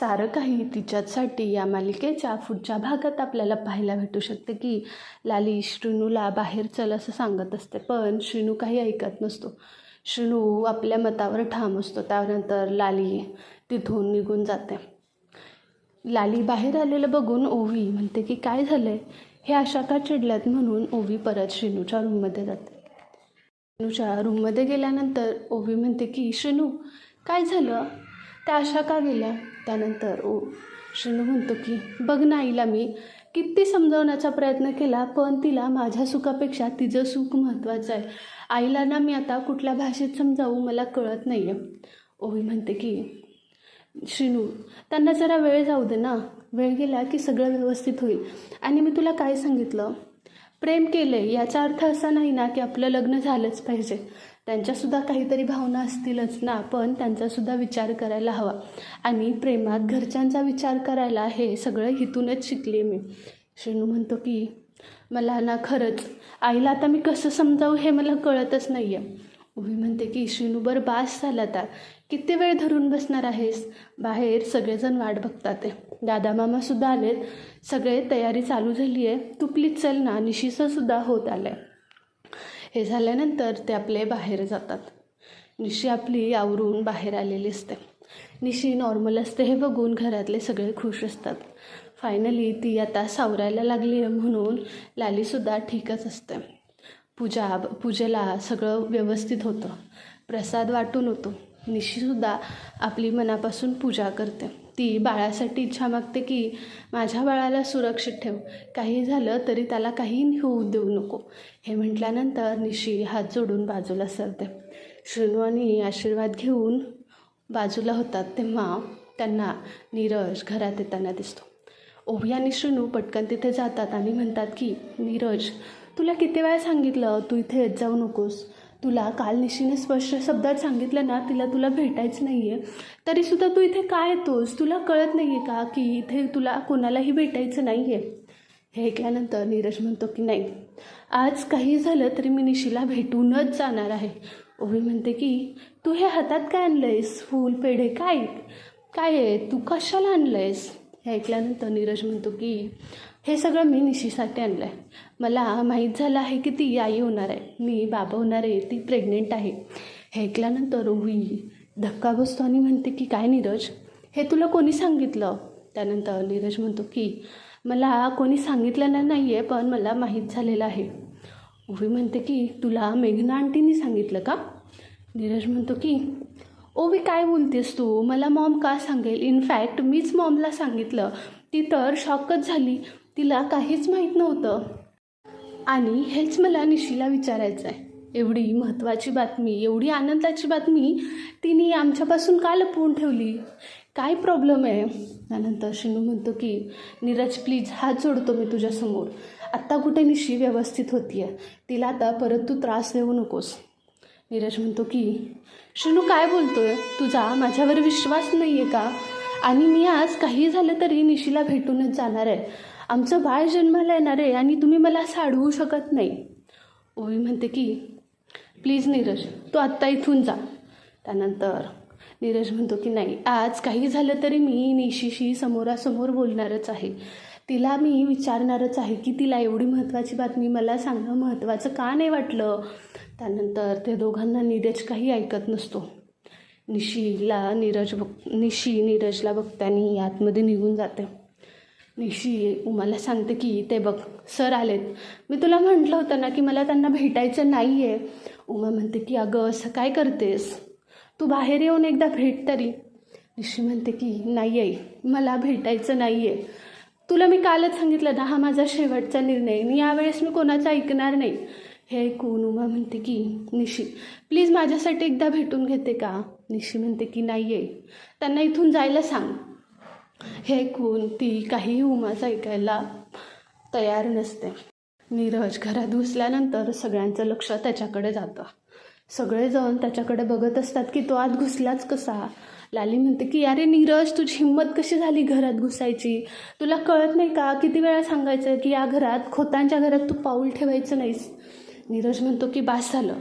सारं काही तिच्याचसाठी या मालिकेच्या पुढच्या भागात आपल्याला पाहायला भेटू शकते की लाली श्रीनूला बाहेर चल असं सांगत असते पण श्रीनू काही ऐकत नसतो. श्रीनू आपल्या मतावर ठाम असतो त्यानंतर लाली तिथून निघून जाते. लाली बाहेर आलेलं बघून ओवी म्हणते की काय झालं आहे हे अशा का चिडल्यात? म्हणून ओवी परत श्रीनूच्या रूममध्ये जाते. श्रीनूच्या रूममध्ये गेल्यानंतर ओवी म्हणते की श्रीनू काय झालं? त्या अशा का गेल्या त्यानंतर ओ श्रीनू म्हणतो की बघ ना आईला मी किती समजावण्याचा प्रयत्न केला पण तिला माझ्या सुखापेक्षा तिचं सुख महत्त्वाचं आहे. आईला ना मी आता कुठल्या भाषेत समजावू मला कळत नाही आहे ओवी म्हणते की श्रीनू त्यांना जरा वेळ जाऊ दे ना. वेळ गेला की सगळं व्यवस्थित होईल. आणि मी तुला काय सांगितलं? प्रेम केलं आहे याचा अर्थ असा नाही ना की आपलं लग्न झालंच पाहिजे. त्यांच्यासुद्धा काहीतरी भावना असतीलच ना पण त्यांचासुद्धा विचार करायला हवा. आणि प्रेमात घरच्यांचा विचार करायला हे सगळं इथूनच शिकले मी. श्रीनू म्हणतो की मला ना खरंच आईला आता मी कसं समजावू हे मला कळतच नाही आहे उभी म्हणते की श्रीनूबर बास झाला आता. किती वेळ धरून बसणार आहेस? बाहेर सगळेजण वाट बघतात आहे. दादा मामासुद्धा आलेत. सगळे तयारी चालू झाली आहे तू प्लीज चल ना निशीचंसुद्धा होत आलं आहे हे झाल्यानंतर ते आपले बाहेर जातात. निशी आपली आवरून बाहेर आलेली असते. निशी नॉर्मल असते हे बघून घरातले सगळे खुश असतात. फायनली ती आता सावरायला लागली आहे म्हणून लालीसुद्धा ठीकच असते. पूजा पूजेला सगळं व्यवस्थित होतं. प्रसाद वाटून होतो. निशीसुद्धा आपली मनापासून पूजा करते. ती बाळासाठी इच्छा मागते की माझ्या बाळाला सुरक्षित ठेव. काही झालं तरी त्याला काही होऊ देऊ नको. हे म्हटल्यानंतर निशी हात जोडून बाजूला सरते. श्रीनू आणि आशीर्वाद घेऊन बाजूला होतात तेव्हा त्यांना नीरज घरात येताना दिसतो. ओवी आणि श्रीनू पटकन तिथे जातात आणि म्हणतात की नीरज तुला किती वेळा सांगितलं? तू इथे येत जाऊ नकोस. तुला काल निशीने स्पष्ट शब्दात सांगितलं ना तिला तुला भेटायचं नाही आहे तरीसुद्धा तू इथे काय येतोस? तुला कळत नाही आहे का की इथे तुला कोणालाही भेटायचं नाही आहे हे ऐकल्यानंतर नीरज म्हणतो की नाही आज काही झालं तरी मी निशीला भेटूनच जाणार आहे. ओवी म्हणते की तू हे हातात काय आणलं आहेस फूल पेढे काय? काय आहे? तू कशाला आणलं आहेस हे ऐकल्यानंतर नीरज म्हणतो की हे सगळं मी निशीसाठी आणलं आहे मला माहीत झालं आहे की ती आई होणार आहे. मी बाबा होणार आहे. ती प्रेग्नेंट आहे. हे ऐकल्यानंतर ओवी धक्का बसतो आणि म्हणते की काय नीरज? हे तुला कोणी सांगितलं? त्यानंतर नीरज म्हणतो की मला कोणी सांगितलेलं नाही आहे पण मला माहीत झालेलं आहे. उभी म्हणते की तुला मेघना आंटीनी सांगितलं का? नीरज म्हणतो की ओवी काय बोलतेस तू? मला मॉम का सांगेल? इनफॅक्ट मीच मॉमला सांगितलं. ती तर शॉकच झाली. तिला काहीच माहीत नव्हतं. आणि हेच मला निशीला विचारायचं आहे एवढी महत्त्वाची बातमी एवढी आनंदाची बातमी तिने आमच्यापासून का लपवून ठेवली? काय प्रॉब्लेम आहे? त्यानंतर शिनू म्हणतो की नीरज प्लीज हात जोडतो मी तुझ्यासमोर. आत्ता कुठे निशी व्यवस्थित होती आहे तिला आता परत तू त्रास देऊ नकोस. नीरज म्हणतो की शिनू काय बोलतोय? तुझा माझ्यावर विश्वास नाही आहे का? आणि मी आज काही झालं तरी निशीला भेटूनच जाणार आहे. आमचं बाळ जन्माला येणार आहे आणि तुम्ही मला साडवू शकत नाही. ओवी म्हणते की प्लीज नीरज तू आत्ता इथून जा. त्यानंतर नीरज म्हणतो की नाही आज काही झालं तरी मी निशीशी समोरासमोर बोलणारच आहे. तिला मी विचारणारच आहे की तिला एवढी महत्त्वाची बातमी मला सांगणं महत्त्वाचं का नाही वाटलं? त्यानंतर ते दोघांना नीरज काही ऐकत नसतो. निशीला नीरज बघ निशी नीरजला बघतानी आतमध्ये निघून जाते. निशी उमाला सांगते की ते बघ सर आलेत. मी तुला म्हटलं होतं ना की मला त्यांना भेटायचं नाही आहे उमा म्हणते की अगं असं काय करतेस? तू बाहेर येऊन एकदा भेट तरी. निशी म्हणते की नाही आहे मला भेटायचं नाही आहे तुला मी कालच सांगितलं ना हा माझा शेवटचा निर्णय. आणि यावेळेस मी कोणाचं ऐकणार नाही. हे ऐकून उमा म्हणते की निशी प्लीज माझ्यासाठी एकदा भेटून घेते का? निशी म्हणते की नाही आहे त्यांना इथून जायला सांग. हे ऐकून ती काही उमाचं ऐकायला तयार नसते. नीरज घरात घुसल्यानंतर सगळ्यांचं लक्ष त्याच्याकडे जातं. सगळेजण त्याच्याकडे बघत असतात की तो आत घुसलाच कसा? लाली म्हणते की अरे नीरज तुझी हिंमत कशी झाली घरात घुसायची? तुला कळत नाही का? किती वेळा सांगायचं की या घरात खोतांच्या घरात तू पाऊल ठेवायचं नाहीस. नीरज म्हणतो की बास झालं.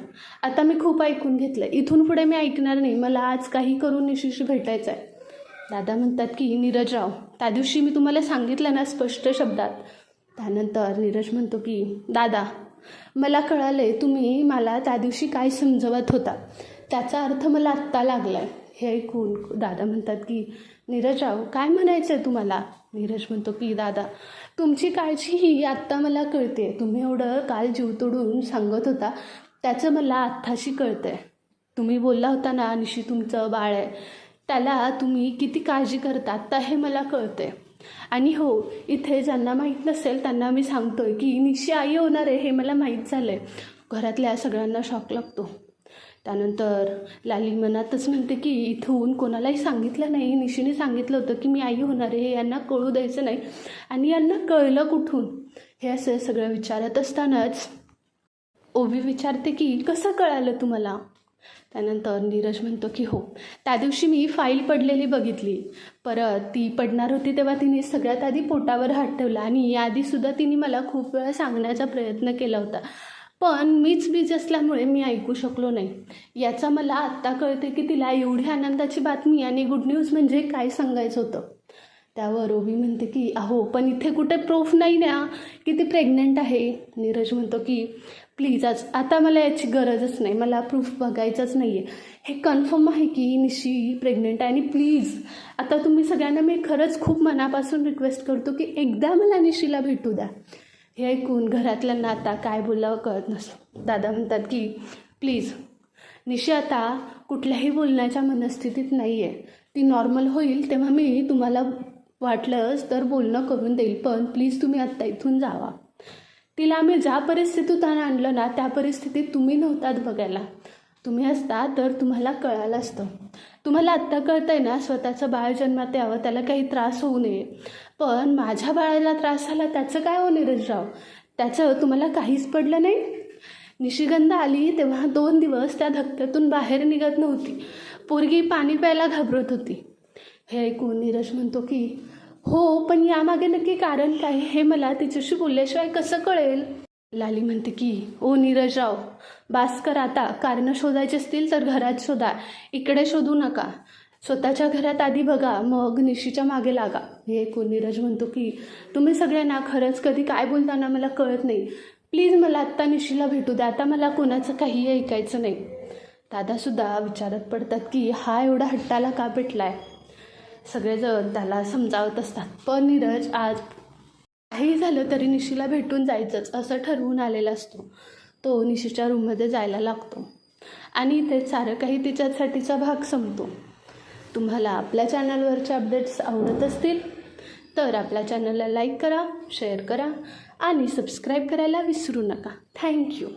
आता मी खूप ऐकून घेतलं इथून पुढे मी ऐकणार नाही. मला आज काही करून निशीशी भेटायचं आहे दादा म्हणतात की नीरजराव त्या दिवशी मी तुम्हाला सांगितलं ना स्पष्ट शब्दात. त्यानंतर नीरज म्हणतो की दादा मला कळालं आहे तुम्ही मला त्या दिवशी काय समजवत होता. त्याचा अर्थ मला आत्ता लागला आहे हे ऐकून दादा म्हणतात की नीरजराव काय म्हणायचं आहे तुम्हाला? नीरज म्हणतो की दादा तुमची काळजी ही आत्ता मला कळते तुम्ही एवढं काल जीव तोडून सांगत होता त्याचं मला आत्ताशी कळतं आहे तुम्ही बोलला होता ना निशी तुमचं बाळ आहे. त्याला तुम्ही किती काळजी करता आत्ता हे मला कळतंय. आणि हो इथे ज्यांना माहीत नसेल त्यांना मी सांगतोय की निशी आई होणार आहे हे मला माहीत झालं आहे घरातल्या सगळ्यांना शॉक लागतो. त्यानंतर लाली मनातच म्हणते की इथून कोणालाही सांगितलं नाही. निशीने सांगितलं होतं की मी आई होणार आहे हे यांना कळू द्यायचं नाही. आणि यांना कळलं कुठून? हे असं सगळं विचारत असतानाच ओबी विचारते की कसं कळालं तुम्हाला? त्यानंतर नीरज म्हणतो की हो त्या दिवशी मी फाईल पडलेली बघितली. परत ती पडणार होती तेव्हा तिने सगळ्यात आधी पोटावर हात ठेवला आणि याआधीसुद्धा तिने मला खूप वेळा सांगण्याचा प्रयत्न केला होता. पण मीच बीज असल्यामुळे मी ऐकू शकलो नाही. याचा मला आत्ता कळते की तिला एवढी आनंदाची बातमी आणि गुड न्यूज म्हणजे काय सांगायचं होतं. त्यावर ओवी म्हणते की अहो पण इथे कुठे प्रूफ नाही ना? की ती प्रेग्नंट आहे? नीरज म्हणतो की प्लीज आज आता मला याची गरजच नाही. मला प्रूफ बघायचंच नाही आहे हे कन्फर्म आहे की निशी प्रेग्नंट आहे आणि प्लीज आता तुम्ही सगळ्यांना मी खरंच खूप मनापासून रिक्वेस्ट करतो की एकदा मला निशीला भेटू द्या. हे ऐकून घरातल्यांना आता काय बोलावं कळत नसतं दादा म्हणतात की प्लीज निशी आता कुठल्याही बोलण्याच्या मनस्थितीत नाही आहे ती नॉर्मल होईल तेव्हा मी तुम्हाला वाटलंच तर बोलणं करून देईल पण प्लीज तुम्ही आत्ता इथून जावा. तिला आम्ही ज्या परिस्थितीत आणलं ना त्या परिस्थितीत तुम्ही नव्हतात बघायला. तुम्ही असता तर तुम्हाला कळालं असतं. तुम्हाला आत्ता कळतं आहे ना स्वतःचं बाळ जन्मात यावं त्याला काही त्रास होऊ नये. पण माझ्या बाळाला त्रास झाला त्याचं काय हो नीरजराव त्याचं तुम्हाला काहीच पडलं नाही? निशिगंध आली तेव्हा दोन दिवस त्या धक्क्यातून बाहेर निघत नव्हती. पोरगी पाणी प्यायला घाबरत होती. हे ऐकून नीरज म्हणतो की हो पण यामागे नक्की कारण काय? हे मला तिच्याशी बोलल्याशिवाय कसं कळेल? लाली म्हणते की ओ नीरजराव भास्कर आता कारणं शोधायची असतील तर घरात शोधा. इकडे शोधू नका. स्वतःच्या घरात आधी बघा मग निशीच्या मागे लागा. हे ऐकून नीरज म्हणतो की तुम्ही सगळ्यांना खरंच कधी काय बोलताना मला कळत नाही. प्लीज मला आत्ता निशीला भेटू द्या. आता मला कोणाचं काहीही ऐकायचं नाही. दादासुद्धा विचारत पडतात की हा एवढा हट्टाला का पेटलाय? सगळेजण त्याला समजावत असतात. पण नीरज आज काही झालं तरी निशीला भेटून जायचंच असं ठरवून आलेला असतो. तो निशीच्या रूममध्ये जायला लागतो. आणि ते सारं काही तिच्यासाठीचा भाग संपतो. तुम्हाला आपल्या चॅनलवरचे अपडेट्स आवडत असतील तर आपल्या चॅनलला लाईक करा शेअर करा आणि सबस्क्राईब करायला विसरू नका. थँक्यू.